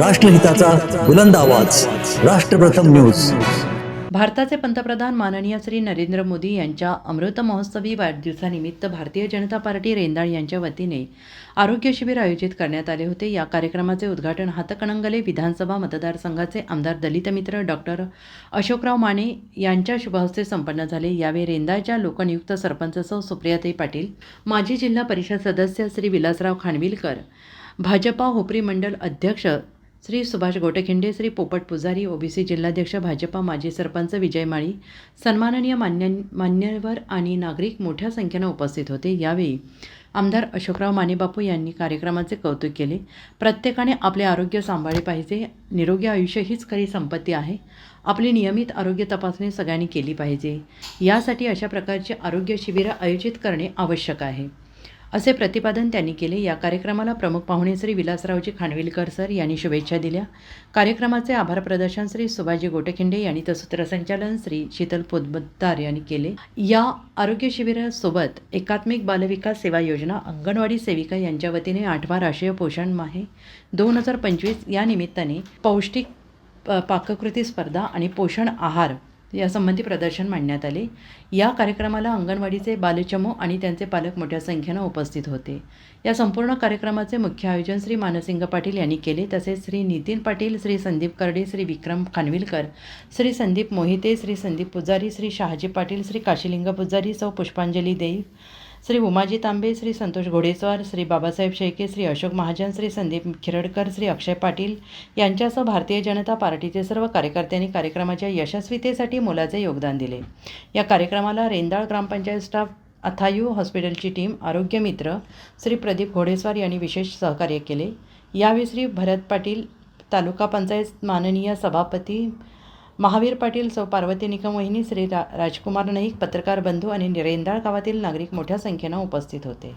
राष्ट्रहिताचा बुलंद आवाज. राष्ट्रप्रथम न्यूज. भारताचे पंतप्रधान माननीय श्री नरेंद्र मोदी यांच्या अमृत महोत्सवी वाढदिवसानिमित्त भारतीय जनता पार्टी रेंदाळ यांच्या वतीने आरोग्य शिबिर आयोजित करण्यात आले होते. या कार्यक्रमाचे उद्घाटन हातकणंगले विधानसभा मतदारसंघाचे आमदार दलित मित्र डॉक्टर अशोकराव माने यांच्या शुभहस्ते संपन्न झाले. यावेळी रेंदाळच्या लोकनियुक्त सरपंच सौ सुप्रियाताई पाटील माजी जिल्हा परिषद सदस्य श्री विलासराव खानविलकर भाजपा हुपरी मंडल अध्यक्ष श्री सुभाष गोटेखिंडे श्री पोपट पुजारी ओबीसी जिल्हाध्यक्ष भाजपा माजी सरपंच विजय माळी सन्माननीय मान्य मान्यवर आणि नागरिक मोठ्या संख्येनं उपस्थित होते. यावेळी आमदार अशोकराव मानेबापू यांनी कार्यक्रमाचे कौतुक केले. प्रत्येकाने आपले आरोग्य सांभाळले पाहिजे. निरोगी आयुष्य हीच खरी संपत्ती आहे. आपली नियमित आरोग्य तपासणी सगळ्यांनी केली पाहिजे. यासाठी अशा प्रकारची आरोग्य शिबिरं आयोजित करणे आवश्यक आहे. असे प्रतिपादन त्यांनी केले. या कार्यक्रमाला प्रमुख पाहुणे श्री विलासरावजी खानविलकर सर यांनी शुभेच्छा दिल्या. कार्यक्रमाचे आभार प्रदर्शन श्री सुभाजी गोटेखिंडे यांनी तर सूत्रसंचालन श्री शीतल पोतबद्दार यांनी केले. या आरोग्य शिबिरासोबत एकात्मिक बालविकास सेवा योजना अंगणवाडी सेविका यांच्या वतीने आठवा राष्ट्रीय पोषण माहे दोन हजार पंचवीस या निमित्ताने पौष्टिक प- पाककृती स्पर्धा आणि पोषण आहार यासंबंधी प्रदर्शन मांडण्यात आले. या कार्यक्रमाला अंगणवाडीचे बालचमू आणि त्यांचे पालक मोठ्या संख्येनं उपस्थित होते. या संपूर्ण कार्यक्रमाचे मुख्य आयोजन श्री मानसिंग पाटील यांनी केले. तसेच श्री नितीन पाटील श्री संदीप करडे श्री विक्रम खानविलकर श्री संदीप मोहिते श्री संदीप पुजारी श्री शहाजी पाटील श्री काशीलिंग पुजारी सौ पुष्पांजली देव श्री उमाजी तांबे श्री संतोष घोडेस्वार श्री बाबासाहेब शेळके श्री अशोक महाजन श्री संदीप खिरडकर श्री अक्षय पाटील यांच्यासह भारतीय जनता पार्टीचे सर्व कार्यकर्त्यांनी कार्यक्रमाच्या यशस्वीतेसाठी मोलाचे योगदान दिले. या कार्यक्रमाला रेंदाळ ग्रामपंचायत स्टाफ अथायू हॉस्पिटलची टीम आरोग्य मित्र श्री प्रदीप घोडेस्वार यांनी विशेष सहकार्य केले. यावेळी श्री भरत पाटील तालुका पंचायत माननीय सभापती महावीर पाटील सौ पार्वती निकम वहिनी श्री रा राजकुमार नाईक पत्रकार बंधू आणि निरेंदाळ गावातील नागरिक मोठ्या संख्येनं उपस्थित होते.